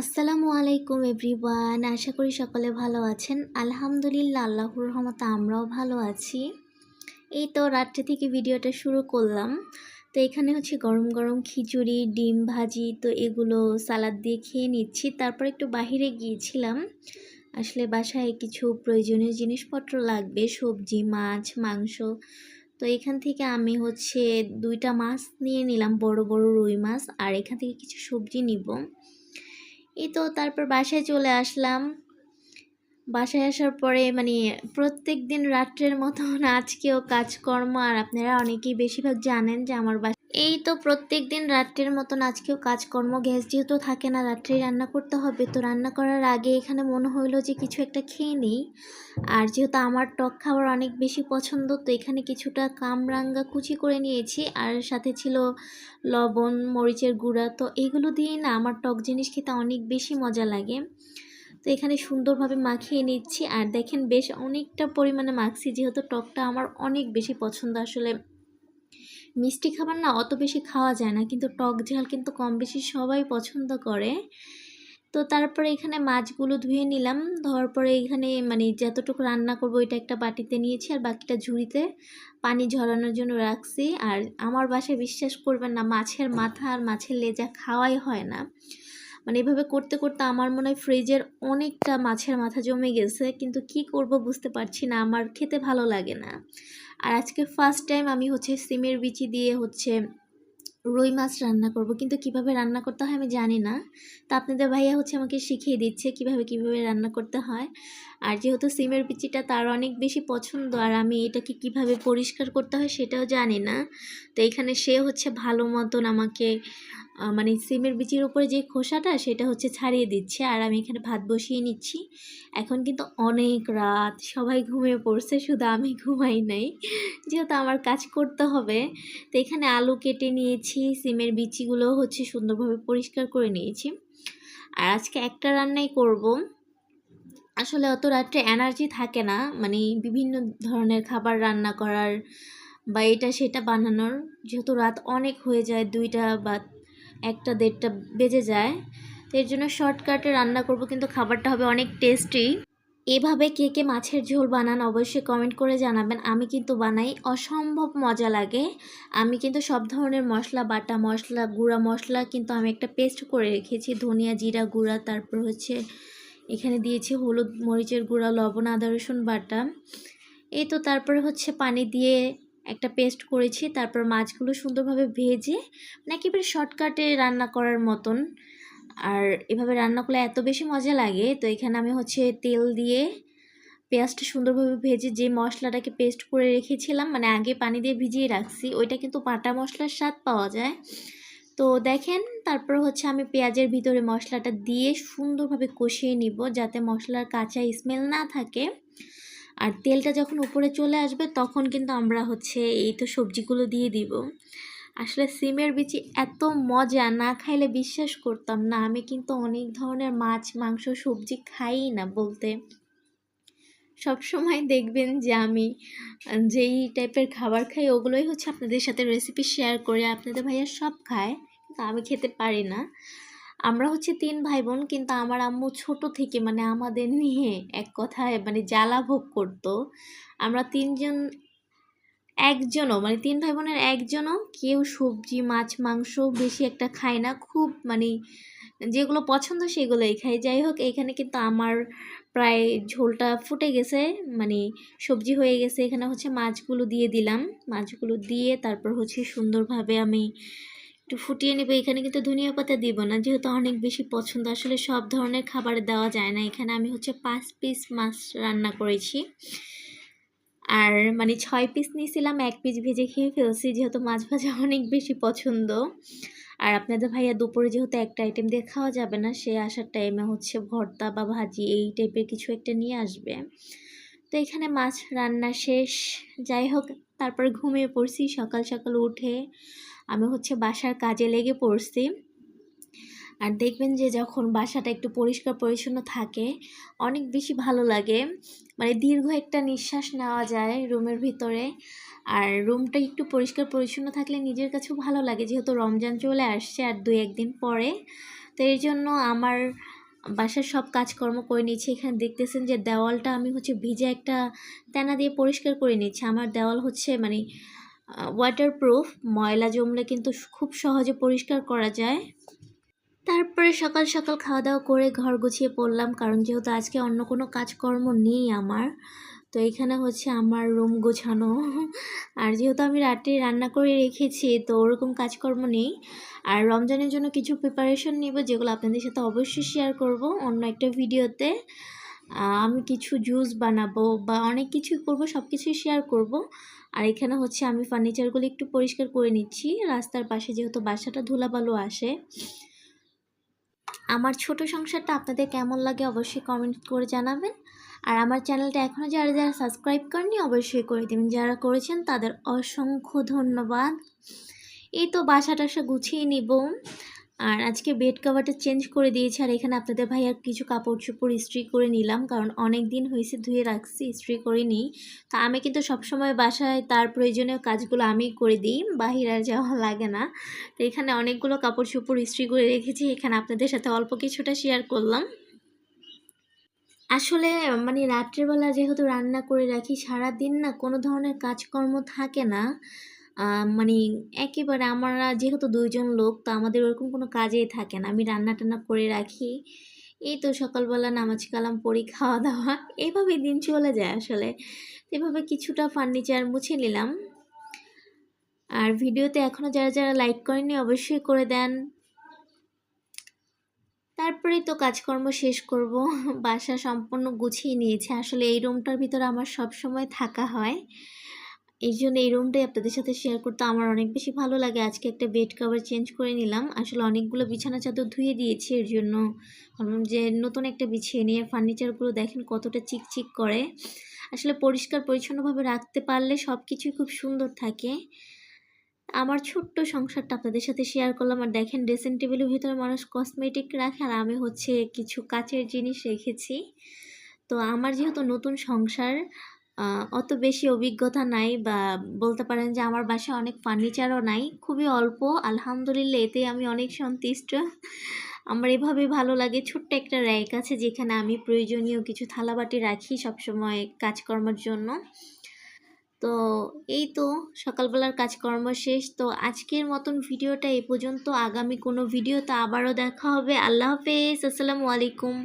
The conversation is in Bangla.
আসসালামু আলাইকুম এভরিওয়ান, আশা করি সকলে ভালো আছেন। আলহামদুলিল্লাহ, আল্লাহর রহমতে আমরাও ভালো আছি। এই তো রাত্রে থেকে ভিডিওটা শুরু করলাম। তো এখানে হচ্ছে গরম গরম খিচুড়ি, ডিম ভাজি, তো এগুলো সালাদ দিয়ে খেয়ে নিচ্ছি। তারপর একটু বাহিরে গিয়েছিলাম। আসলে বাসায় কিছু প্রয়োজনীয় জিনিসপত্র লাগবে, সবজি, মাছ, মাংস। তো এখান থেকে আমি হচ্ছে দুইটা মাছ নিয়ে নিলাম, বড় বড় রুই মাছ, আর এখান থেকে কিছু সবজি নিব। এই তো তারপর বাসায় চলে আসলাম। বাসায় আসার পরে মানে প্রত্যেক দিন রাত্রের মতন আজকেও কাজকর্ম, আর আপনারা অনেকেই বেশিরভাগ জানেন যে আমার এই তো প্রত্যেক দিন রাত্রের মতন আজকেও কাজকর্ম, গ্যাস যেহেতু থাকে না রাত্রেই রান্না করতে হবে, তো রান্না করার আগে এখানে মনে হইল যে কিছু একটা খেয়ে নিই। আর যেহেতু আমার টক খাবার অনেক বেশি পছন্দ, তো এখানে কিছুটা কামরাঙ্গা কুচি করে নিয়েছি। আর সাথে ছিল লবণ, মরিচের গুঁড়া, তো এগুলো দিয়ে না আমার টক জিনিস খেতে অনেক বেশি মজা লাগে। তো এখানে সুন্দরভাবে মাখিয়ে নিচ্ছি। আর দেখেন বেশ অনেকটা পরিমাণে মাখছি, যেহেতু টকটা আমার অনেক বেশি পছন্দ। আসলে মিষ্টি খাবার না অত বেশি খাওয়া যায় না, কিন্তু টক ঝাল কিন্তু কম বেশি সবাই পছন্দ করে। তো তারপরে এখানে মাছগুলো ধুয়ে নিলাম ধর পরে এখানে মানে যতটুকু রান্না করব এটা একটা বাটিতে নিয়েছি আর বাকিটা ঝুড়িতে পানি ঝরানোর জন্য রাখছি। আর আমার বাসায় বিশ্বাস করবেন না, মাছের মাথা আর মাছের লেজা খাওয়াই হয় না। মানে এভাবে করতে করতে আমার মনে হয় ফ্রিজের অনেকটা মাছের মাথা জমে গেছে। কিন্তু কি করব বুঝতে পারছি না, আমার খেতে ভালো লাগে না। আর আজকে ফার্স্ট টাইম আমি হচ্ছে সিমের বিচি দিয়ে হচ্ছে রুই মাছ রান্না করব। কিন্তু কীভাবে রান্না করতে হয় আমি জানি না। তা আপনাদের ভাইয়া হচ্ছে আমাকে শিখিয়ে দিচ্ছে কীভাবে কীভাবে রান্না করতে হয়। আর যেহেতু সিমের বিচিটা তার অনেক বেশি পছন্দ, আর আমি এটাকে কীভাবে পরিষ্কার করতে হয় সেটাও জানি না। তো এখানে সে হচ্ছে ভালো মতন আমাকে মানে সিমের বিচির উপরে যে খোসাটা, সেটা হচ্ছে ছাড়িয়ে দিচ্ছে। আর আমি এখানে ভাত বসিয়ে নিচ্ছি। এখন কিন্তু অনেক রাত, সবাই ঘুমিয়ে পড়ছে, শুধু আমি ঘুমাই নাই। যেহেতু আমার কাজ করতে হবে, তো এখানে আলু কেটে নিয়েছি, সিমের বিচিগুলো হচ্ছে সুন্দরভাবে পরিষ্কার করে নিয়েছি। আর আজকে একটা রান্নাই করব। আসলে অত রাত্রে এনার্জি থাকে না মানে বিভিন্ন ধরনের খাবার রান্না করার বা এটা সেটা বানানোর। যেহেতু রাত অনেক হয়ে যায়, দুইটা বা একটা দেড়টা বেজে যায়। তো এর জন্য শর্টকাটে রান্না করব, কিন্তু খাবারটা হবে অনেক টেস্টি এভাবে কে কে মাছের ঝোল বানান অবশ্যই কমেন্ট করে জানাবেন। আমি কিন্তু বানাই, অসম্ভব মজা লাগে। আমি কিন্তু সব ধরনের মশলা, বাটা মশলা, গুঁড়া মশলা কিন্তু আমি একটা পেস্ট করে রেখেছি। ধনিয়া জিরা গুঁড়া, তারপর হচ্ছে এখানে দিয়েছি হলুদ মরিচের গুঁড়া, লবণ, আদা রসুন বাটা। এই তো তারপরে হচ্ছে পানি দিয়ে একটা পেস্ট করেছি, তারপর মাছগুলো সুন্দরভাবে ভেজে মানে একেবারে শর্টকাটে রান্না করার মতন। আর এভাবে রান্না করলে এত বেশি মজা লাগে, তো এখানে আমি হচ্ছে তেল দিয়ে পেঁয়াজটা সুন্দরভাবে ভেজে যে মশলাটাকে পেস্ট করে রেখেছিলাম মানে আগে পানি দিয়ে ভিজিয়ে রাখছি, ওইটা কিন্তু পাটা মশলার স্বাদ পাওয়া যায়। তো দেখেন, তারপর হচ্ছে আমি পেঁয়াজের ভিতরে মশলাটা দিয়ে সুন্দরভাবে কষিয়ে নিব, যাতে মশলার কাঁচা স্মেল না থাকে। আর তেলটা যখন উপরে চলে আসবে, তখন কিন্তু আমরা হচ্ছে এই তো সবজিগুলো দিয়ে দিব। আসলে সিমের বিচি এত মজা, না খাইলে বিশ্বাস করতাম না। আমি কিন্তু অনেক ধরনের মাছ, মাংস, সবজি খাই না বলতে। সব সময় দেখবেন যে আমি যেই টাইপের খাবার খাই, ওগুলোই হচ্ছে আপনাদের সাথে রেসিপি শেয়ার করে, আপনাদের ভাইয়া সব খায়। কিন্তু আমি খেতে পারি না। আমরা হচ্ছে তিন ভাই বোন কিন্তু আমার আম্মু ছোট থেকে মানে আমাদের নিয়ে এক কথায় মানে জ্বালা ভোগ করতো। আমরা তিনজন, একজনও মানে তিন ভাই বোনের একজনও কেউ সবজি, মাছ, মাংস বেশি একটা খায় না। খুব মানে যেগুলো পছন্দ সেগুলোই খাই। যাই হোক, এখানে কিন্তু আমার প্রায় ঝোলটা ফুটে গেছে মানে সবজি হয়ে গেছে। এখানে হচ্ছে মাছগুলো দিয়ে দিলাম। মাছগুলো দিয়ে তারপর হচ্ছে সুন্দরভাবে আমি একটু ফুটিয়ে নেব, এখানে কিন্তু ধনিয়া পাতা দিব না, যেহেতু অনেক বেশি পছন্দ। আসলে সব ধরনের খাবার দেওয়া যায় না। এখানে আমি হচ্ছে পাঁচ পিস মাছ রান্না করেছি। আর মানে ছয় পিস নিয়েছিলাম, এক পিস ভেজে খেয়ে ফেলছি, যেহেতু মাছ ভাজা অনেক বেশি পছন্দ। আর আপনাদের ভাইয়া দুপুরে যেহেতু একটা আইটেম দিয়ে খাওয়া যাবে না, সে আসার টাইমে হচ্ছে ভর্তা বা ভাজি, এই টাইপের কিছু একটা নিয়ে আসবে। তো এখানে মাছ রান্না শেষ। যাই হোক, তারপর ঘুমিয়ে পড়ছি, সকাল সকাল উঠে আমি হচ্ছে বাসার কাজে লেগে পড়ছি। আর দেখবেন যে যখন বাসাটা একটু পরিষ্কার পরিচ্ছন্ন থাকে, অনেক বেশি ভালো লাগে। মানে দীর্ঘ একটা নিঃশ্বাস নেওয়া যায় রুমের ভিতরে। আর রুমটা একটু পরিষ্কার পরিচ্ছন্ন থাকলে নিজের কাছেও ভালো লাগে, যেহেতু রমজান চলে আসছে আর দু একদিন পরে। তো এর জন্য আমার বাসার সব কাজকর্ম করে নিচ্ছি এখানে দেখতেছেন যে দেওয়ালটা আমি হচ্ছে ভিজে একটা তেনা দিয়ে পরিষ্কার করে নিচ্ছি। আমার দেওয়াল হচ্ছে মানে ওয়াটারপ্রুফ ময়লা জমলে কিন্তু খুব সহজে পরিষ্কার করা যায়। তারপরে সকাল সকাল খাওয়া দাওয়া করে ঘর গুছিয়ে পড়লাম, কারণ যেহেতু আজকে অন্য কোনো কাজকর্ম নেই আমার, তো এখানে হচ্ছে আমার রুম গোছানো। আর যেহেতু আমি রাতে রান্না করে রেখেছি, তো ওরকম কাজকর্ম নেই। আর রমজানের জন্য কিছু প্রিপারেশন নিব, যেগুলো আপনাদের সাথে অবশ্যই শেয়ার করব অন্য একটা ভিডিওতে আমি কিছু জুস বানাবো বা অনেক কিছুই করব সব কিছুই শেয়ার করব। আর এখানে হচ্ছে আমি ফার্নিচারগুলো একটু পরিষ্কার করে নিচ্ছি। রাস্তার পাশে যেহেতু বাসাটা ধুলাবালু আসে। আমার ছোট সংসারটা আপনাদের কেমন লাগে অবশ্যই কমেন্ট করে জানাবেন। আর আমার চ্যানেলটা এখনও যারা যারা সাবস্ক্রাইব করেনি অবশ্যই করে দেবেন। যারা করেছেন তাদের অসংখ্য ধন্যবাদ। এই তো বাসা টাসা গুছিয়ে নিব। আর আজকে বেড কভারটা চেঞ্জ করে দিয়েছি। আর এখানে আপনাদের ভাই আর কিছু কাপড় চোপড় ইস্ত্রি করে নিলাম, কারণ অনেক দিন হয়েছে ধুয়ে রাখছি, ইস্ত্রি করে নিই। তো আমি কিন্তু সবসময় বাসায় তার প্রয়োজনীয় কাজগুলো আমি করে দিই, বাহির আর যাওয়া লাগে না। তো এখানে অনেকগুলো কাপড় চোপড় ইস্ত্রি করে রেখেছি, এখানে আপনাদের সাথে অল্প কিছুটা শেয়ার করলাম। আসলে মানে রাত্রেবেলা যেহেতু রান্না করে রাখি সারা দিন না কোনো ধরনের কাজকর্ম থাকে না। মানে একেবারে আমরা যেহেতু দুইজন লোক, তো আমাদের ওরকম কোনো কাজেই থাকে না। আমি রান্না টান্না করে রাখি। এই তো সকালবেলা নামাজ কালাম পড়ি খাওয়া দাওয়া এইভাবেই দিন চলে যায় আসলে। এভাবে কিছুটা ফার্নিচার মুছে নিলাম। আর ভিডিওতে এখনও যারা যারা লাইক করেননি অবশ্যই করে দেন। তারপরেই তো কাজকর্ম শেষ করব। বাসা সম্পূর্ণ গুছিয়ে নিয়েছে। আসলে এই রুমটার ভিতরে আমার সব সময় থাকা হয়। এই জন্য এই রুমটাই আপনাদের সাথে শেয়ার করতে আমার অনেক বেশি ভালো লাগে। আজকে একটা বেড কাভার চেঞ্জ করে নিলাম। আসলে অনেকগুলো বিছানা চাদর ধুয়ে দিয়েছি এর জন্য। ভাবলাম যে নতুন একটা বিছিয়ে নিয়ে ফার্নিচারগুলো দেখেন কতটা চিকচিক করে। আসলে পরিষ্কার পরিচ্ছন্নভাবে রাখতে পারলে সব কিছুই খুব সুন্দর থাকে। আমার ছোট্ট সংসারটা আপনাদের সাথে শেয়ার করলাম। আর দেখেন ড্রেসিং টেবিলের ভিতরে মানুষ কসমেটিক রাখে। আর আমি হচ্ছে কিছু কাচের জিনিস রেখেছি। তো আমার যেহেতু নতুন সংসার অত বেশি অভিজ্ঞতা নাই বা বলতে পারেন যে আমার বাসায় অনেক ফার্নিচারও নাই, খুবই অল্প। আলহামদুলিল্লাহ, এতে আমি অনেক সন্তুষ্ট। আমার এভাবে ভালো লাগে। ছোট্ট একটা র্যাক আছে যেখানে আমি প্রয়োজনীয় কিছু থালাবাটি রাখি সবসময় কাজকর্মের জন্য। তো এই তো, সকালবেলার কাজকর্ম শেষ। তো আজকের মতন ভিডিওটা এই পর্যন্ত। আগামী কোনো ভিডিওতে আবারও দেখা হবে। আল্লাহ হাফেজ। আসসালামু আলাইকুম।